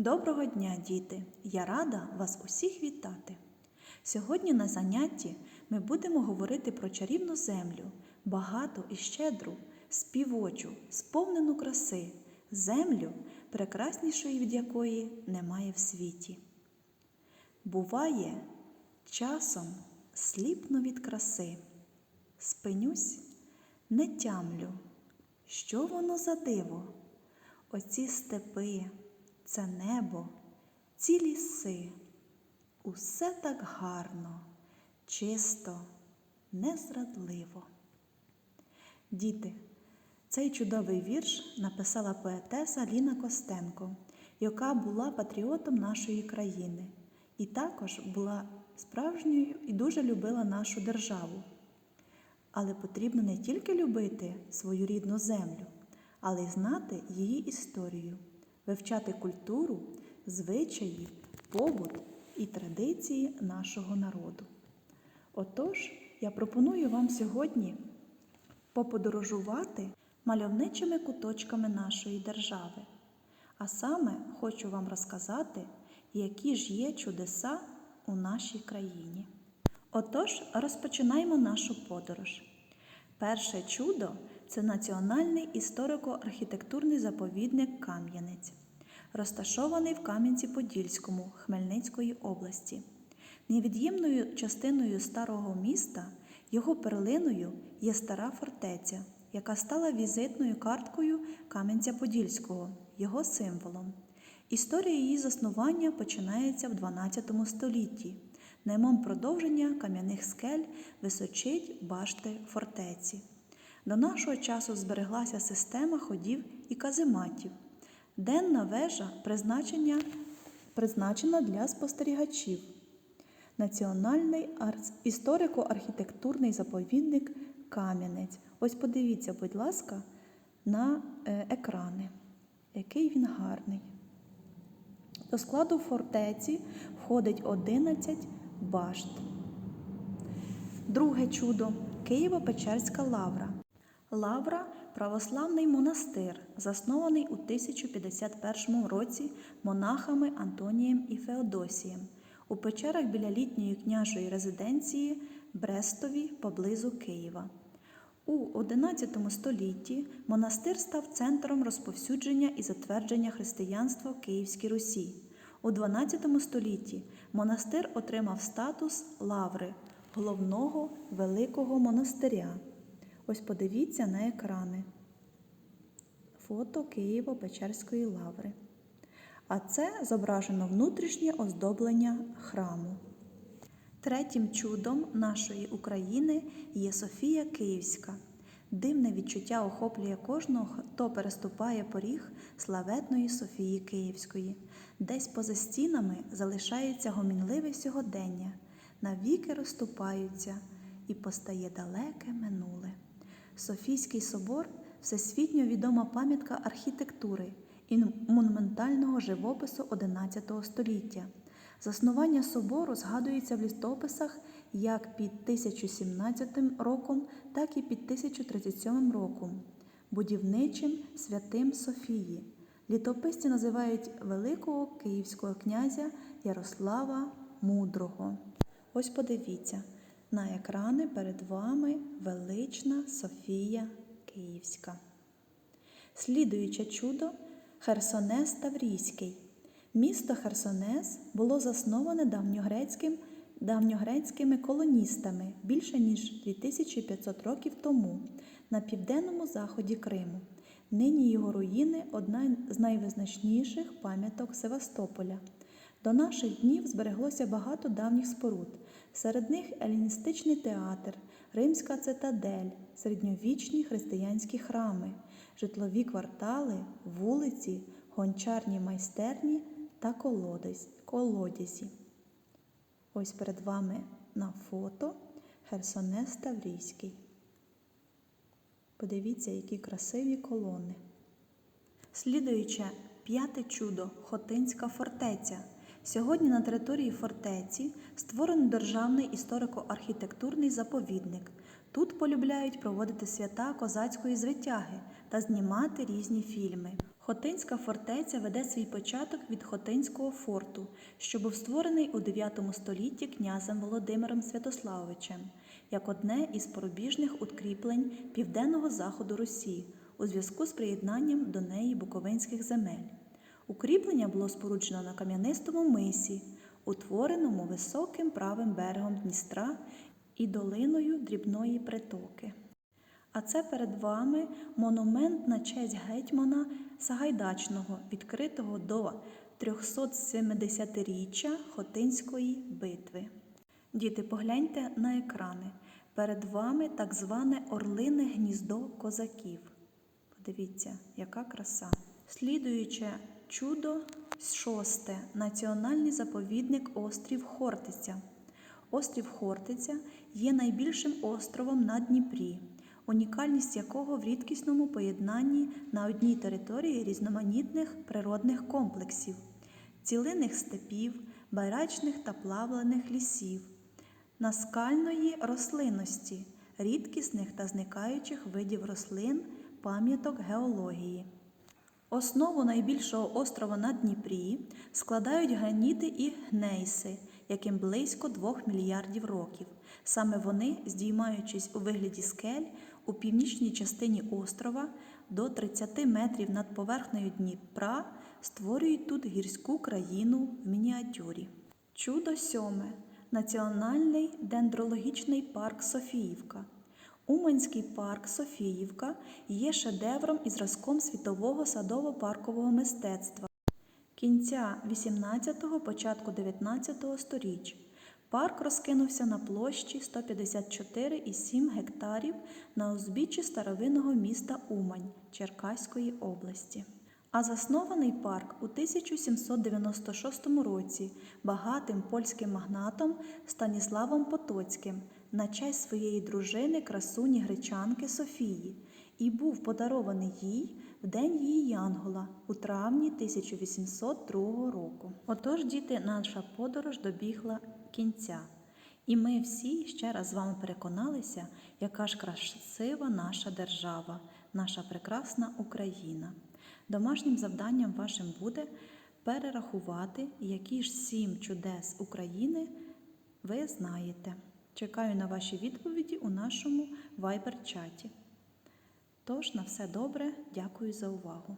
Доброго дня, діти! Я рада вас усіх вітати. Сьогодні на занятті ми будемо говорити про чарівну землю, багату і щедру, співочу, сповнену краси, землю, прекраснішої від якої немає в світі. Буває, часом сліпну від краси, спинюсь, не тямлю, що воно за диво, оці степи, це небо, ці ліси, усе так гарно, чисто, незрадливо. Діти, цей чудовий вірш написала поетеса Ліна Костенко, яка була патріотом нашої країни і також була справжньою і дуже любила нашу державу. Але потрібно не тільки любити свою рідну землю, але й знати її історію, вивчати культуру, звичаї, побут і традиції нашого народу. Отож, я пропоную вам сьогодні поподорожувати мальовничими куточками нашої держави. А саме хочу вам розказати, які ж є чудеса у нашій країні. Отож, розпочинаємо нашу подорож. Перше чудо це Національний історико-архітектурний заповідник Кам'янець, розташований в Кам'янці-Подільському Хмельницької області. Невід'ємною частиною старого міста, його перлиною є стара фортеця, яка стала візитною карткою Кам'янця-Подільського, його символом. Історія її заснування починається в 12 столітті. Наймом продовження кам'яних скель височить башти фортеці. До нашого часу збереглася система ходів і казематів. Денна вежа призначення, призначена для спостерігачів. Національний історико-архітектурний заповідник Кам'янець. Ось подивіться, будь ласка, на е, екрани, який він гарний. До складу фортеці входить 11 башт. Друге чудо Києво-Печерська лавра. Лавра православний монастир, заснований у 1051 році монахами Антонієм і Феодосієм у печерах біля літньої княжої резиденції Брестові поблизу Києва. У XI столітті монастир став центром розповсюдження і затвердження християнства в Київській Русі. У XII столітті монастир отримав статус лаври, головного великого монастиря. Ось подивіться на екрани. Фото Києво-Печерської лаври. А це зображено внутрішнє оздоблення храму. Третім чудом нашої України є Софія Київська. Дивне відчуття охоплює кожного, хто переступає поріг славетної Софії Київської. Десь поза стінами залишається гомінливе сьогодення, навіки розступаються і постає далеке минуле. Софійський собор всесвітньо відома пам'ятка архітектури і монументального живопису XI століття. Заснування собору згадується в літописах як під 1017 роком, так і під 1037 роком, будівничим святим Софії. Літописці називають великого київського князя Ярослава Мудрого. Ось подивіться, на екрани перед вами велична Софія Київська. Слідуюче чудо Херсонес Таврійський. Місто Херсонес було засноване давньогрецьким, давньогрецькими колоністами більше ніж 2500 років тому на південному заході Криму. Нині його руїни одна з найвизначніших пам'яток Севастополя. До наших днів збереглося багато давніх споруд. Серед них еліністичний театр, римська цитадель, середньовічні християнські храми, житлові квартали, вулиці, гончарні майстерні та колодязь, колодязі. Ось перед вами на фото Херсонес Таврійський. Подивіться, які красиві колони. Слідуюче п'яте чудо Хотинська фортеця. Сьогодні на території фортеці створений державний історико-архітектурний заповідник. Тут полюбляють проводити свята козацької звитяги та знімати різні фільми. Хотинська фортеця веде свій початок від Хотинського форту, що був створений у 9 столітті князем Володимиром Святославовичем як одне із порубіжних укріплень південного заходу Русі у зв'язку з приєднанням до неї буковинських земель. Укріплення було споруджено на кам'янистому мисі, утвореному високим правим берегом Дністра і долиною дрібної притоки. А це перед вами монумент на честь гетьмана Сагайдачного, відкритого до 370-річчя Хотинської битви. Діти, погляньте на екрани. Перед вами так зване орлине гніздо козаків. Подивіться, яка краса. Слідуюче чудо шосте. Національний заповідник острів Хортиця. Острів Хортиця є найбільшим островом на Дніпрі, унікальність якого в рідкісному поєднанні на одній території різноманітних природних комплексів, цілинних степів, байрачних та плавлених лісів, наскальної рослинності, рідкісних та зникаючих видів рослин, пам'яток геології. Основу найбільшого острова на Дніпрі складають граніти і гнейси, яким близько 2 мільярдів років. Саме вони, здіймаючись у вигляді скель у північній частині острова до 30 метрів над поверхнею Дніпра, створюють тут гірську країну в мініатюрі. Чудо сьоме. Національний дендрологічний парк Софіївка. Уманський парк Софіївка є шедевром і зразком світового садово-паркового мистецтва кінця 18-го, початку 19-го сторіч. Парк розкинувся на площі 154,7 гектарів на узбіччі старовинного міста Умань Черкаської області. А заснований парк у 1796 році багатим польським магнатом Станіславом Потоцьким на честь своєї дружини красуні гречанки Софії і був подарований їй в день її Янгола у травні 1802 року. Отож, діти, наша подорож добігла кінця. І ми всі ще раз з вами переконалися, яка ж красива наша держава, наша прекрасна Україна. Домашнім завданням вашим буде перерахувати, які ж сім чудес України ви знаєте. Чекаю на ваші відповіді у нашому вайбер-чаті. Тож, на все добре, дякую за увагу.